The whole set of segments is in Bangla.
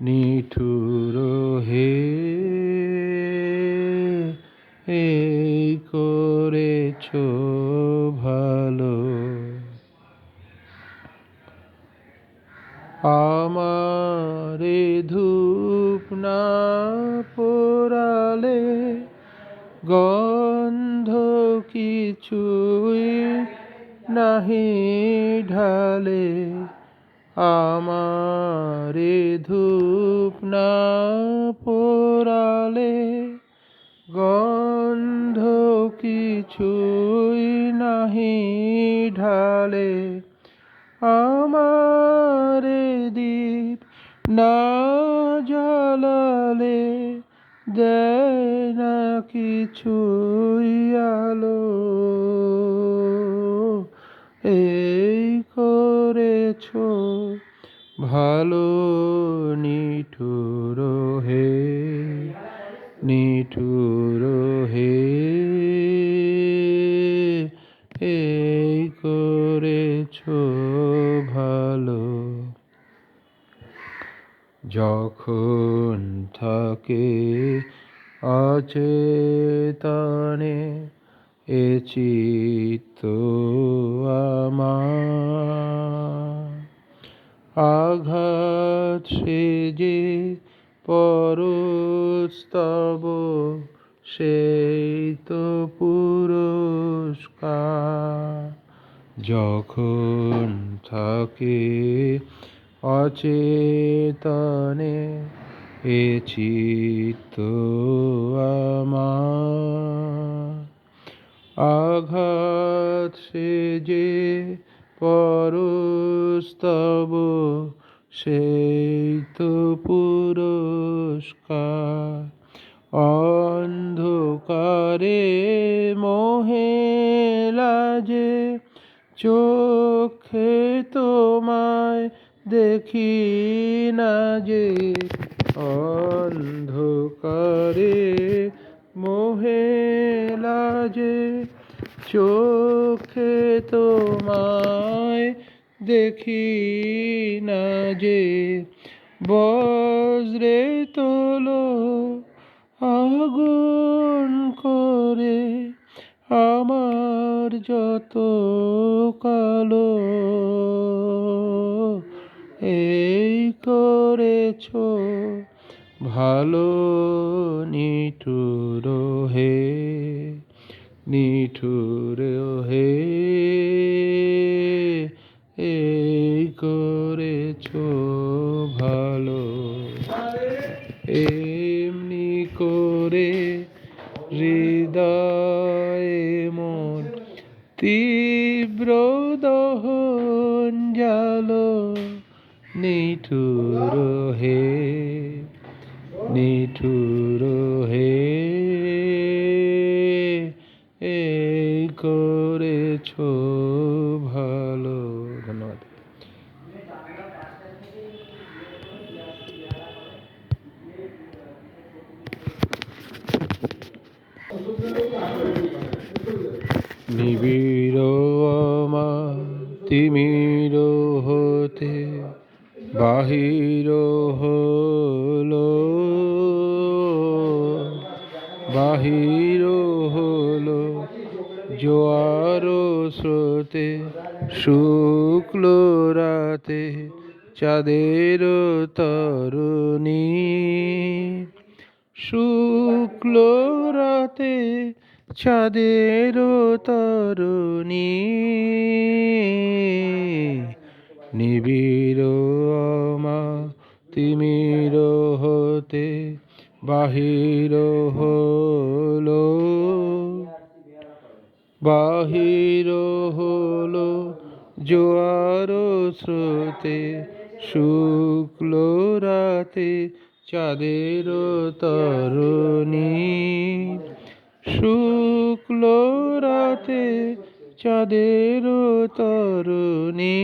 নিঠুর হে এই করেছ ভালো। আমারে ধূপ না পোড়ালে গন্ধ কিছুই নাহি ঢালে। আমারে ধূপ না পোড়ালে গন্ধ কিছুই নাহি ঢালে। আমারে দীপ না জ্বালালে দেয় না কিছুই আলো। ভালো নিঠুর হে নিঠুর হে। এই করেছ ভালো। যখন থাকে অচেতনে এ চিত্ত আমার। আঘাত সে যে পরস্তব সেই তো পুরস্কার। যখন থাকে অচেতনে এ আমার। আঘাত দেখি না যে বজ্রে তোলো আগুন করে আমার যত কালো। এই করেছ ভালো নিঠুর হে নিঠুর হে। করেছ ভালো। এমনি করে হৃদয়ে মন তীব্র দহন জালো নিঠুর হে নিবিড় তিমির হতে বাহির হলো বাহির হলো জোয়ার স্রোতে শুক্ল রাতে চাঁদের তরুণী শুক্ল রাতে চাঁদের তরুণী। নিবিড় আমা তিমির হতে বাহির হলো। বাহির হলো জোয়ার স্রোতে, শুক্ল রাতে চাঁদের তরুণী। শুক্ল রাতে চাঁদের তরুণী।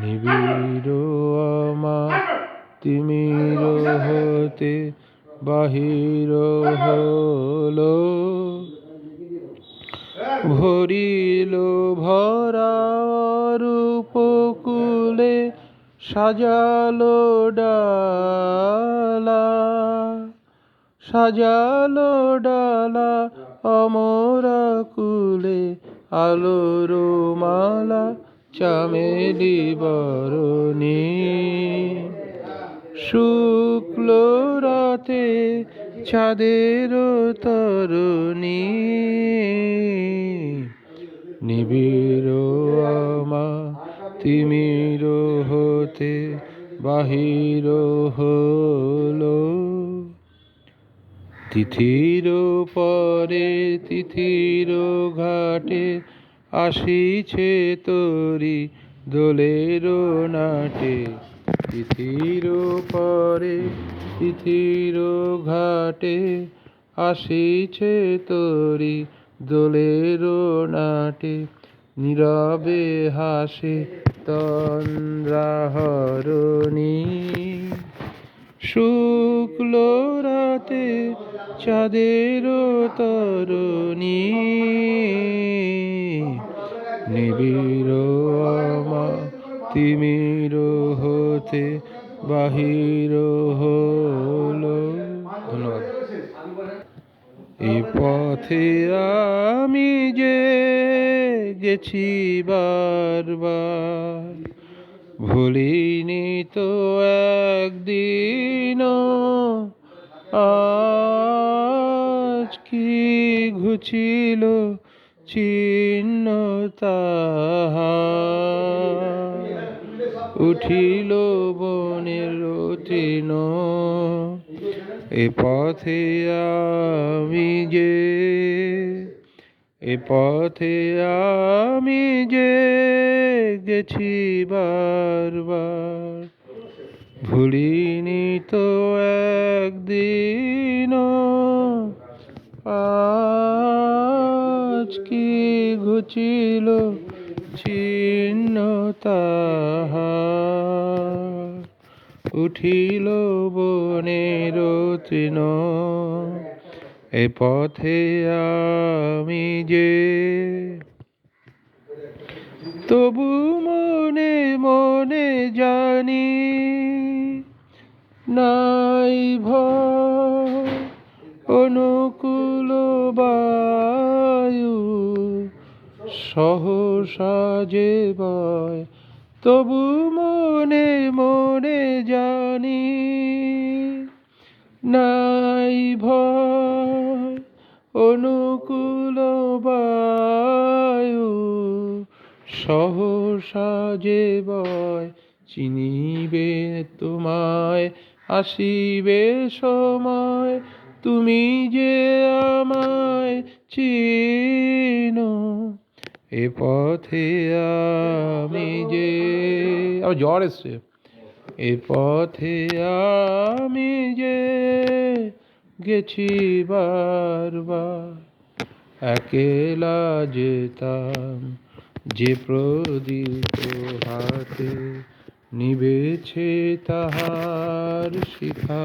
নিবিড় আমার তিমির হতে বাহির হলো। ভরিল ভরা রূপকুলে সাজালো ডালা। সাজালো ডালা অমরা কুলে, আলোর মালা চামেলি বরণী শুক্ল রাতে চাঁদের তরুণী। নিবিড় আমা তিমির হতে বাহির হলো তিথির পরে তিথির ঘাটে আসিছে তরি দোলের নাটে। তিথির পরে তিথির ঘাটে আসিছে তরি দোলের নাটে। নীরবে হাসে তন্দ্রাহরণী। শুক্ল রাতে চাঁদের তরুণী। নিবিড় আমা তিমির হতে বাহির হলো। ধন্যবাদ। পথে আমি যে গেছি বারবার, ভুলিনি তো ঘুচিল চিহ্ন উঠিল বনের তৃণ এ পথে আমি যে, এ পথে আমি যে গেছি বারবার। ভুলিনি তো একদিন আজ কি ঘুচিল তাহার? উঠিল বনের তৃণ, এ পথে আমি যে। তবু মনে মনে জানি, নাই ভয়। অনুকূল বায়ু সহসা যে বয় তবু মনে মনে জানি নাই ভয়। অনুকূল বায়ু সহসা যে বয় চিনিবে তোমায়, আসিবে সময়। তুমি যে আমায় চিনো, এ পথে আমি যে আমার জ্বর এসছে। এ পথে আমি যে গেছি বারবার, একেলা যেতাম যে প্রদীপ হাতে নিবেছে তাহার শিখা।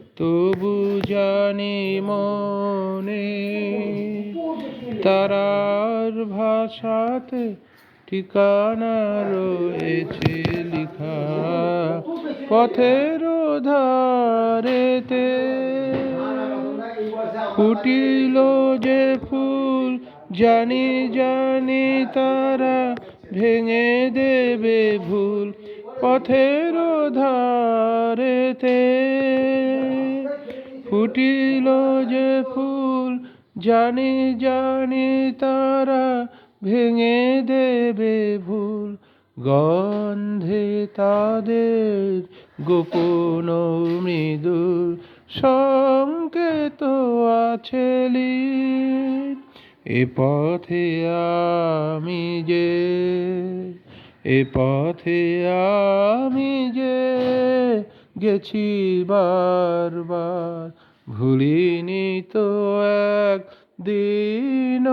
তবু জানি মনে তারার ভাষাতে ঠিকানা রয়েছে লিখা। পথের ধারেতে ফুটিল যে ফুল, জানি জানি তারা ভেঙে দেবে ভুল। পথের ধারেতে ফুটিল যে ফুল, জানি জানি তারা ভেঙে দেবে ভুল গন্ধে তাদের গোপন মৃদুর সংকেত আছে। এ পথে আমি যে, এ পথে আমি যে গেছি বারবার। ভুলিনি তো এক দিন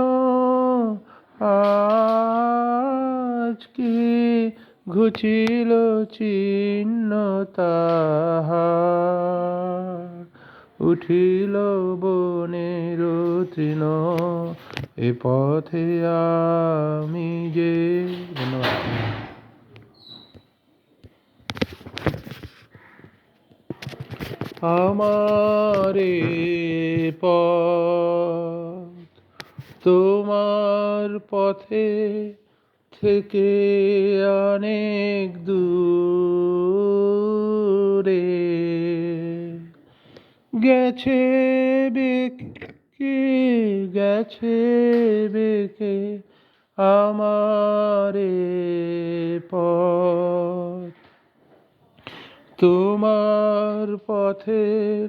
আজ কি ঘুচিল চিহ্ন তাহার? উঠিল বনের তৃণ, এ পথে আমি যে ধন্যবাদ আমারে পথ। তোমার পথে থেকে অনেক দূরে গেছে বেকে গেছে বেকে আমারে তোমার পথের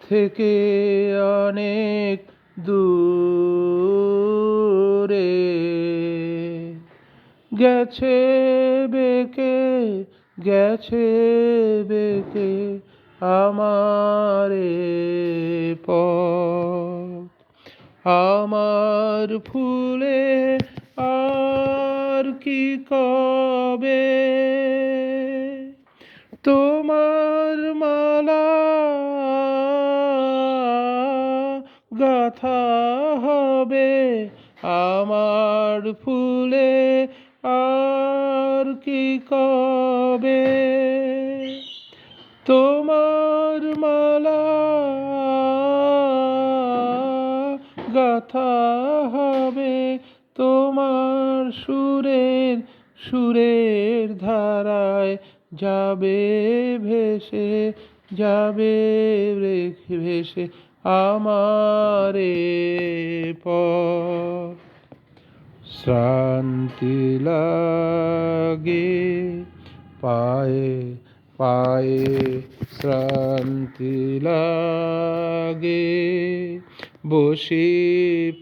থেকে অনেক দূরে গেছে বেকে গেছে বেকে আমারে পথ। আমার ফুলে আর কি কবে ফুলে আর কি কবে? তোমার মালা গাথা হবে তোমার সুরের সুরের ধারায় যাবে ভেসে যাবে ভেসে আমারে পথ। শ্রান্তি লাগে পায়ে পায়ে শান্তি লাগে। বসি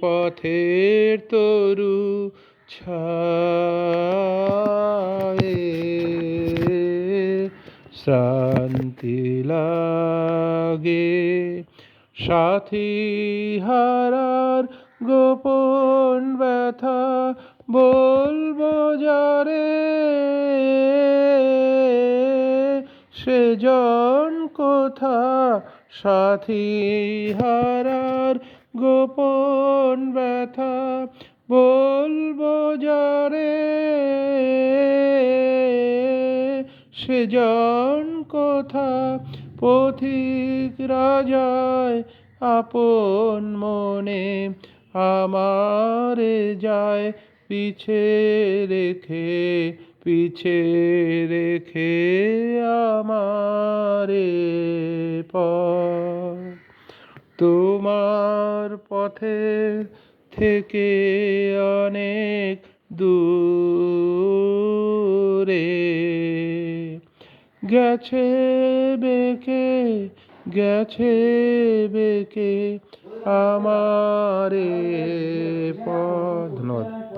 পথের তরু ছায়ে শান্তি লাগে। সাথী হারার গোপন ব্যথা বলব যারে, সেজন কোথা সাথী হারার গোপন ব্যথা বলব যারে, সেজন কোথা পথিক রাজায় আপন মনে আমারে যায় পিছে রেখে পিছে রেখে আমারে পথ। তোমার পথে থেকে অনেক দূরে গেছে বেকে গেছে বেকে আমারে পদ ধন্যবাদ।